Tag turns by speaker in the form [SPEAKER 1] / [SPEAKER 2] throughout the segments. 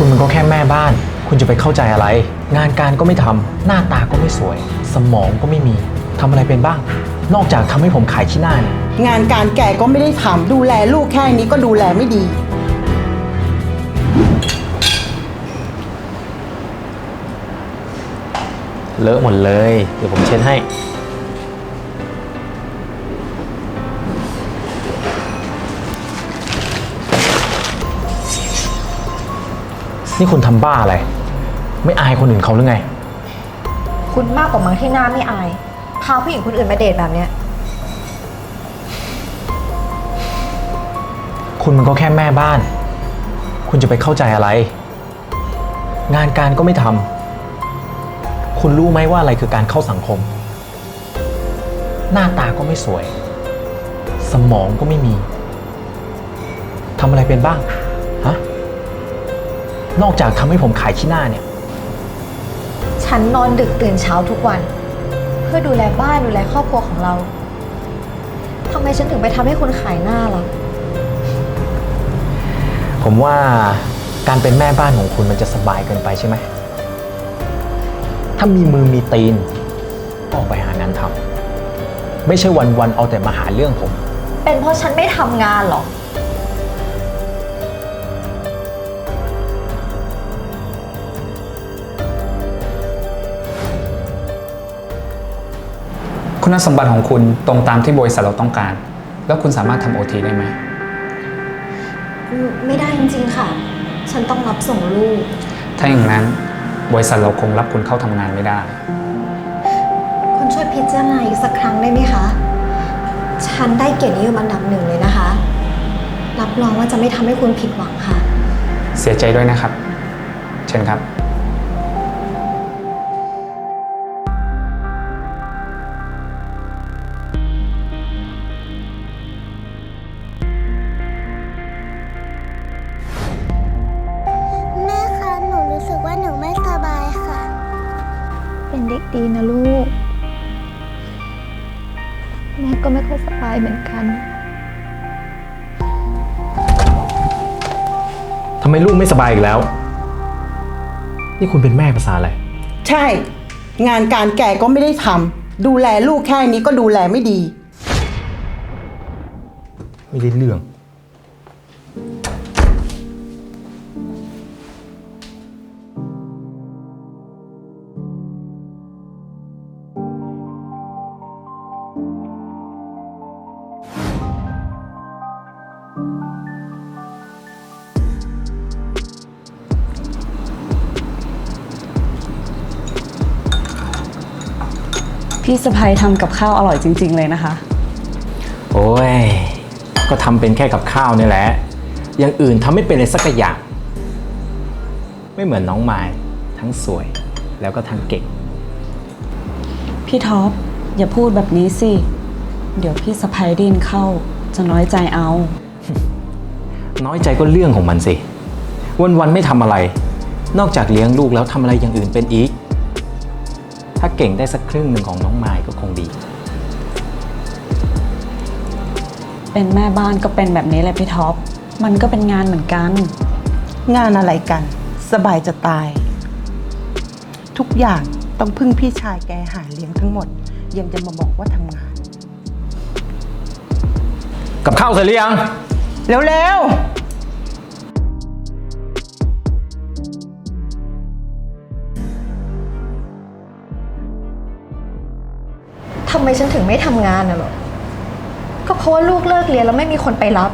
[SPEAKER 1] คุณมันก็แค่แม่บ้าน คุณจะไปเข้าใจอะไร งานการก็ไม่ทำหน้าตาก็ไม่สวย สมองก็ไม่มีทำอะไรเป็นบ้าง นอกจากทำให้ผมขายขี้หน้าเนี่ย
[SPEAKER 2] งานการแกก็ไม่ได้ทำดูแลลูกแค่นี้ก็ดูแลไม่ดี
[SPEAKER 1] เลอะหมดเลย เดี๋ยวผมเช็ดให้ นี่คุณทำบ้าอะไร ไม่อายคนอื่นเขาหรือไง
[SPEAKER 3] คุณมากกว่ามั้งที่หน้าไม่อาย พาผู้หญิงคนอื่นมาเดทแบบเนี้ย
[SPEAKER 1] คุณมันก็แค่แม่บ้าน คุณจะไปเข้าใจอะไร งานการก็ไม่ทำ คุณรู้ไหมว่าอะไรคือการเข้าสังคม หน้าตาก็ไม่สวย สมองก็ไม่มีทำอะไรเป็นบ้าง ฮะ นอกจากทำให้ผมขายขี้หน้าเนี่ย
[SPEAKER 3] ฉันนอนดึกตื่นเช้าทุกวัน เพื่อดูแลบ้านดูแลครอบครัวของเราทำไมฉันถึงไปทำให้คุณขายหน้าล่ะ
[SPEAKER 1] ผมว่าการเป็นแม่บ้านของคุณมันจะสบายเกินไปใช่ไหม ถ้ามีมือมีตีนก็ออกไปหางานทำไม่ใช่วันๆเอาแต่มาหาเรื่องผม
[SPEAKER 3] เป็นเพราะฉันไม่ทำงานเหรอ
[SPEAKER 4] คุณสมบัติของคุณตรงตามที่บริษัทเราต้องการ แล้วคุณสามารถทำโอทีได้ไหม
[SPEAKER 3] ไม่ได้จริงๆค่ะ ฉันต้องรับส่งลูก
[SPEAKER 4] ถ้าอย่างนั้นบริษัทเราคงรับคุณเข้าทำงานไม่ได้
[SPEAKER 3] คุณช่วยพิจารณาอีกสักครั้งได้ไหมคะ ฉันได้เกียรตินิยมอันดับหนึ่งเลยนะคะ รับรองว่าจะไม่ทำให้คุณผิดหวังค่ะ
[SPEAKER 4] เสียใจด้วยนะครับ เชิญครับ
[SPEAKER 3] ลูก แม่ก็ไม่ค่อยสบายเหมือนกัน
[SPEAKER 1] ทำไมลูกไม่สบายอีกแล้ว นี่คุณเป็นแม่ภาษาอะไร
[SPEAKER 2] ใช่ งานการแกก็ไม่ได้ทำดูแลลูกแค่นี้ก็ดูแลไม่ดี
[SPEAKER 1] ไม่ได้เรื่อง
[SPEAKER 5] พี่สะพ้ยทำกับข้าวอร่อยจริง ๆ เลยนะคะ
[SPEAKER 1] โอ้ย ก็ทำเป็นแค่กับข้าวนี่แหละ อย่างอื่นทำไม่เป็นเลยสักอย่าง ไม่เหมือนน้องไม้ทั้งสวยแล้วก็ทั้งเก่ง
[SPEAKER 5] พี่ท็อปอย่าพูดแบบนี้สิ เดี๋ยวพี่สะพ้ยไดยินเข้าจะน้อยใจเอา
[SPEAKER 1] น้อยใจก็เรื่องของมันสิ วันๆไม่ทำอะไร นอกจากเลี้ยงลูกแล้วทำอะไรอย่างอื่นเป็นอีก ถ้าเก่งได้สักครึ่งหนึ่งของน้องไม้ก็คงดี
[SPEAKER 5] เป็นแม่บ้านก็เป็นแบบนี้แหละพี่ท็อป มันก็เป็นงานเหมือนกัน
[SPEAKER 2] งานอะไรกัน สบายจะตาย ทุกอย่างต้องพึ่งพี่ชายแกหาเลี้ยงทั้งหมด ยังจะมาบอกว่าทำงาน
[SPEAKER 1] กับข้าวเสร็จหรือยัง
[SPEAKER 2] เร็ว
[SPEAKER 3] ท มฉันถึงไม่ทำงานน่ะหรอ ก็เพราะว่าลูกเลิกเรียนแล้วไม่มีคนไปรับ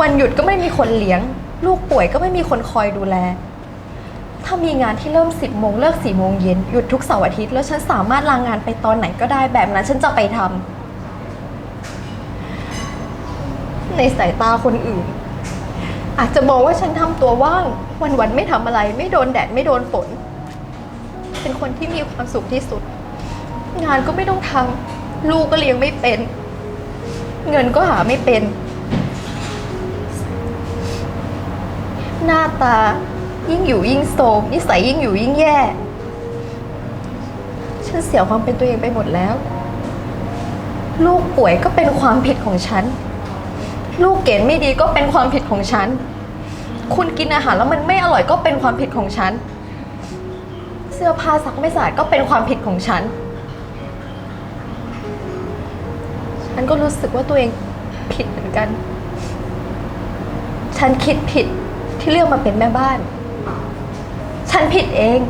[SPEAKER 3] วันหยุดก็ไม่มีคนเลี้ยง ลูกป่วยก็ไม่มีคนคอยดูแล ถ้ามีงานที่เริ่ม 10โมงเลิก4โมงเย็นหยุดทุกเสาร์อาทิตย์แล้วฉันสามารถลางงานไปตอนไหนก็ได้แบบนั้นฉันจะไปทำในสายตาคนอื่น อาจจะมองว่าฉันทำตัวว่างวันๆไม่ทำอะไร ไม่โดนแดดไม่โดนฝน เป็นคนที่มีความสุขที่สุด งานก็ไม่ต้องทำลูกก็เลี้ยงไม่เป็น เงินก็หาไม่เป็น หน้าตายิ่งอยู่ยิ่งโทรมนิสัยยิ่งอยู่ยิ่งแย่ ฉันเสียความเป็นตัวเองไปหมดแล้ว ลูกป่วยก็เป็นความผิดของฉัน ลูกเกณฑ์ไม่ดีก็เป็นความผิดของฉัน
[SPEAKER 6] คุณกินอาหารแล้วมันไม่อร่อยก็เป็นความผิดของฉัน เสื้อผ้าซักไม่สะอาดก็เป็นความผิดของฉัน ฉันก็รู้สึกว่าตัวเองผิดเหมือนกัน ฉันคิดผิดที่เลือกมาเป็นแม่บ้าน ฉันผิดเอง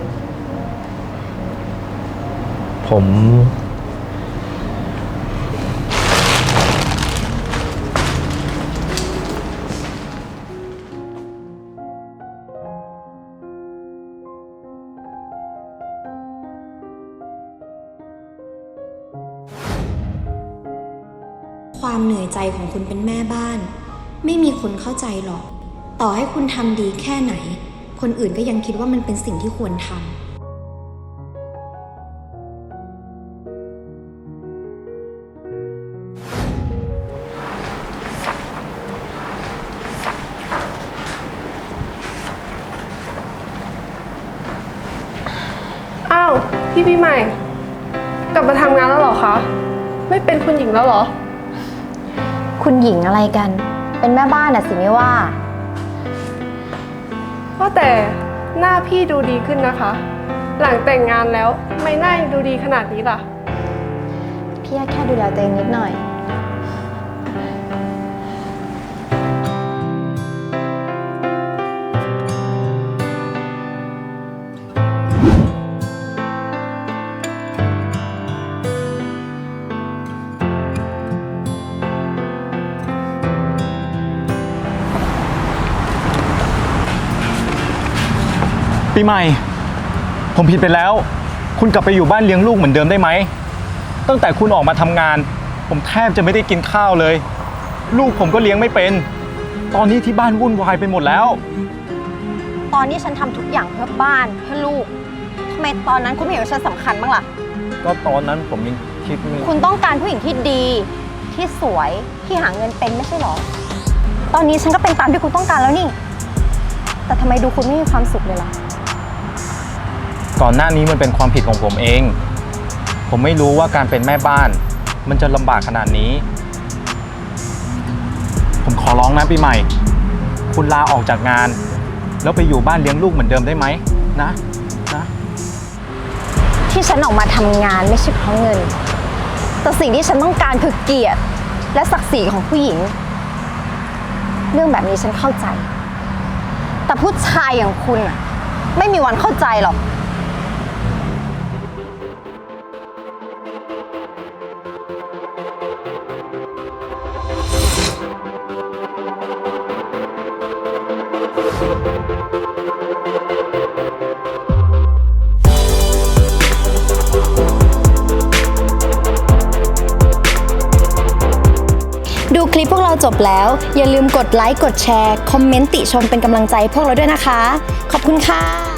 [SPEAKER 7] ผม
[SPEAKER 8] ความเหนื่อยใจของคุณเป็นแม่บ้าน ไม่มีคนเข้าใจหรอก ต่อให้คุณทำดีแค่ไหน คนอื่นก็ยังคิดว่ามันเป็นสิ่งที่ควรทำ
[SPEAKER 9] อ้าวพี่ปีใหม่ กลับมาทำงานแล้วหรอคะ ไม่เป็นคุณหญิงแล้วหรอ
[SPEAKER 6] คุณหญิงอะไรกัน เป็นแม่บ้านน่ะสิไม่ว่า
[SPEAKER 9] ว่าแต่หน้าพี่ดูดีขึ้นนะคะ หลังแต่งงานแล้วทำไม่หน้ายังดูดีขนาดนี้ล่ะ
[SPEAKER 6] พี่แค่ดูแลตัวเองนิดหน่อย
[SPEAKER 7] ปีใหม่ ผมผิดไปแล้ว คุณกลับไปอยู่บ้านเลี้ยงลูกเหมือนเดิมได้ไหม ตั้งแต่คุณออกมาทำงาน ผมแทบจะไม่ได้กินข้าวเลย ลูกผมก็เลี้ยงไม่เป็น ตอนนี้ที่บ้านวุ่นวายไปหมดแล้ว
[SPEAKER 6] ตอนนี้ฉันทำทุกอย่างเพื่อบ้านเพื่อลูกทำไมตอนนั้นคุณไม่เห็นว่าฉันสำคัญบ้างล่ะ
[SPEAKER 7] ก็ตอนนั้นผมยังคิดไม่
[SPEAKER 6] คุณต้องการผู้หญิงที่ดี ที่สวยที่หาเงินเป็นไม่ใช่หรอ ตอนนี้ฉันก็เป็นตามที่คุณต้องการแล้วนี่ แต่ทำไมดูคุณไม่มีความสุขเลยล่ะ
[SPEAKER 7] ก่อนหน้านี้มันเป็นความผิดของผมเอง ผมไม่รู้ว่าการเป็นแม่บ้าน มันจะลำบากขนาดนี้ ผมขอร้องนะปีใหม่ คุณลาออกจากงาน แล้วไปอยู่บ้านเลี้ยงลูกเหมือนเดิมได้ไหมนะนะ
[SPEAKER 6] ที่ฉันออกมาทำงานไม่ใช่เพราะเงิน แต่สิ่งที่ฉันต้องการคือเกียรติ และศักดิ์ศรีของผู้หญิง เรื่องแบบนี้ฉันเข้าใจ แต่ผู้ชายอย่างคุณไม่มีวันเข้าใจหรอก
[SPEAKER 8] คลิปพวกเราจบแล้ว อย่าลืมกดไลค์กดแชร์ คอมเมนต์ติชมเป็นกำลังใจพวกเราด้วยนะคะ ขอบคุณค่ะ